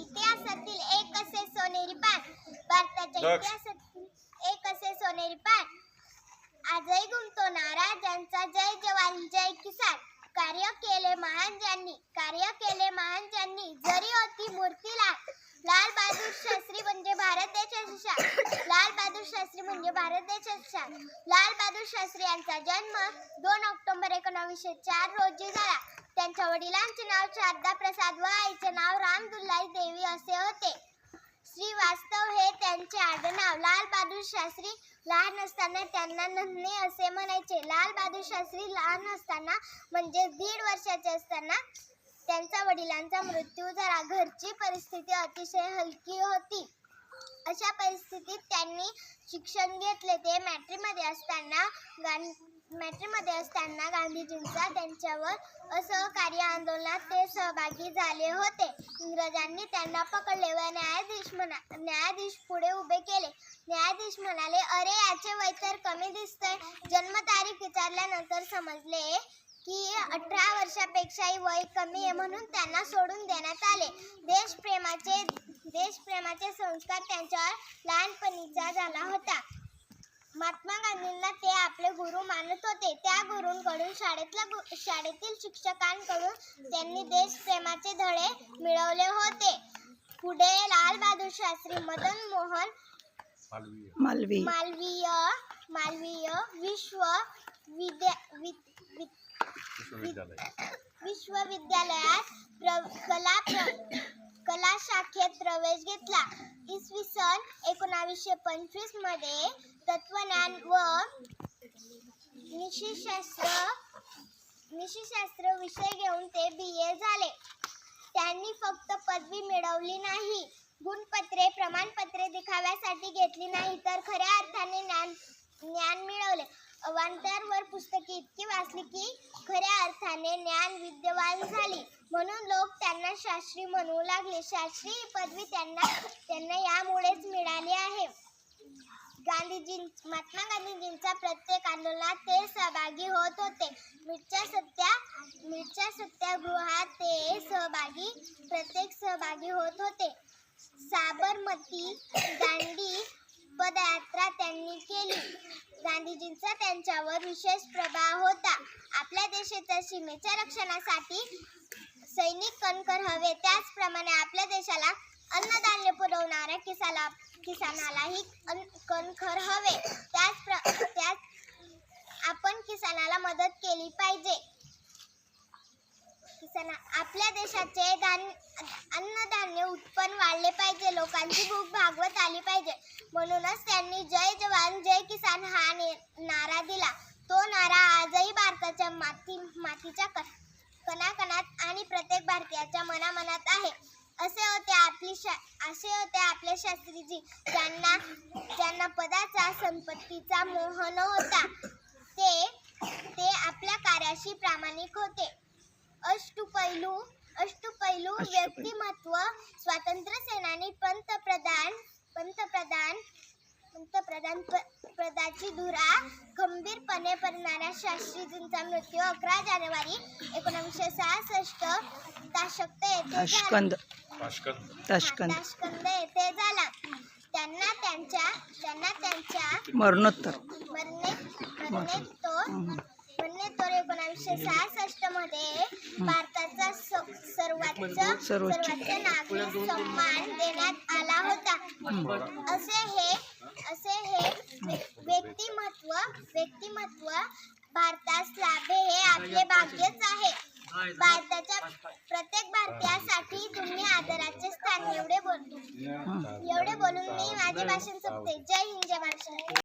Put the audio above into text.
इतिहासातील एक असे सोनेरी पान भारताच्या. इतिहासातील एक असे सोनेरी पान आजही घुमतो नारा. ज्यांचा जय जवान जय किसान. कार्य केले महान ज्यांनी कार्य केले महान ज्यांनी. जरी होती मूर्ती लाल. लाल बहादूर शास्त्री म्हणजे भारत देशाची शान. लाल बहादूर शास्त्री म्हणजे भारत देशाची शान. लाल बहादूर शास्त्री यांचा जन्म दोन ऑक्टोबर एकोणावीसशे चार रोजी झाला. त्यांच्या वडिलांचे नाव शारदा प्रसाद व आईचे नाव रामदुल्लाई देवी असे होते. श्रीवास्तव हे त्यांचे आडनाव. लाल बहादूर शास्त्री लहान असताना त्यांना नन्हे असे म्हणायचे. लाल बहादूर शास्त्री लहान असताना म्हणजे दीड वर्षाचे असताना त्यांचा वडिलांचा मृत्यू झाला. घरची परिस्थिती अतिशय हलकी होती. अशा परिस्थितीत त्यांनी शिक्षण घेतले. ते मॅट्रीमध्ये असताना गां मॅट्रीमध्ये असताना गांधीजींचा त्यांच्यावर असहकार्य आंदोलनात ते सहभागी झाले होते. इंग्रजांनी त्यांना पकडले व न्यायाधीश म्हणा न्यायाधीश पुढे उभे केले. न्यायाधीश म्हणाले अरे याचे वय तर कमी दिसतंय. जन्मतारीख विचारल्यानंतर समजले की अठरा वर्षापेक्षाही वय कमी आहे म्हणून त्यांना सोडून देण्यात आले. देशप्रेमाचे देशप्रेमाचे संस्कार त्यांच्यावर लहानपणीचा झाला होता. महात्मा गांधींना ते आपले गुरु मानत होते. त्या गुरूंकडून शाळेतल्या गु- शाळेतील शिक्षकांकडून त्यांनी देशप्रेमाचे धडे मिळवले होते. पुढे लाल बहादूर शास्त्री मदन मोहन मालवीय. मालवी मालवीय मालवीय विश्व विद्या वि- वि- विश्वविद्यालय. विश्वविद्यालयात प्र कला कला शाखेत प्रवेश घेतला. इसवी सन एकोणावीसशे पंचवीसमध्ये तत्वज्ञान व निशीशास्त्र निशीशास्त्र विषय घेऊन ते बी ए झाले. त्यांनी फक्त पदवी मिळवली नाही. गुणपत्रे प्रमाणपत्रे दिखाव्यासाठी घेतली नाही तर खऱ्या अर्थाने ज्ञान ज्ञान मिळवले. अवांतरवर पुस्तके इतकी वाचली की खऱ्या अर्थाने ज्ञान विद्यवान झाली. म्हणून लोक त्यांना शास्त्री म्हणू लागले. शास्त्री ही पदवी त्यांना त्यांना यामुळेच मिळाली आहे. गांधीजी महात्मा गांधीजींच्या प्रत्येक आंदोलनात ते सहभागी होत होते. मिरच्या सत्या मिरच्या सत्यागृहात ते सहभागी प्रत्येक सहभागी होत होते. साबरमती दांडी पदयात्रा त्यांनी केली. गांधीजींचा त्यांच्यावर विशेष प्रभाव होता. आपल्या देशाच्या सीमेच्या रक्षणासाठी सैनिक कणकर हवे त्याचप्रमाणे आपल्या देशाला अन्नधान्य पुरवणाऱ्या किसाला किसानालाही कणखर हवे. त्याच प्र त्याच आपण किसानाला मदत केली पाहिजे. किसाना आपल्या देशाचे धान्य अन्नधान्य उत्पन्न वाढले पाहिजे. लोकांची भूक भागवत आली पाहिजे. म्हणूनच त्यांनी जय जवान जय किसान हा ने- नारा दिला. तो नारा आजही भारताच्या माती मातीच्या कणाकणात आणि प्रत्येक भारतीयाच्या मनामनात आहे. असे होते आपले शास्त्रीजी. ज्यांना ज्यांना पदाचा संपत्तीचा मोह नव्हता. ते ते आपल्या कार्याशी प्रामाणिक होते. अष्टपैलू अष्टपैलू व्यक्तिमत्व स्वातंत्र्य सेनानी पंतप्रधान पंतप्रधान पंतप्रधान पदाची धुरा खंबीरपणे करणाऱ्या शास्त्रीजींचा मृत्यू अकरा जानेवारी एकोणीसशे सहासष्ट ताशक्त येथे ताशकंद. ताशकंद. ताशकंद ताशकंद येथे झाला. त्यांना त्यांच्या त्यांना त्यांच्या मरणोत्तर. मरणे मरणेत्तोर मरणेत्तोर एकोणावीसशे सहासष्टमध्ये भारताचा स- सर्वोच्च नागरिक सन्मान देण्यात आला होता. असे हे असे हे व्य- व्यक्तिमत्व व्यक्तिमत्व भारतास लाभे हे आपले भाग्यच आहे. भारताच्या प्रत्येक भारतीयासाठी एवढे एवढे बोलून मी माझे भाषण संपते. जय हिंद.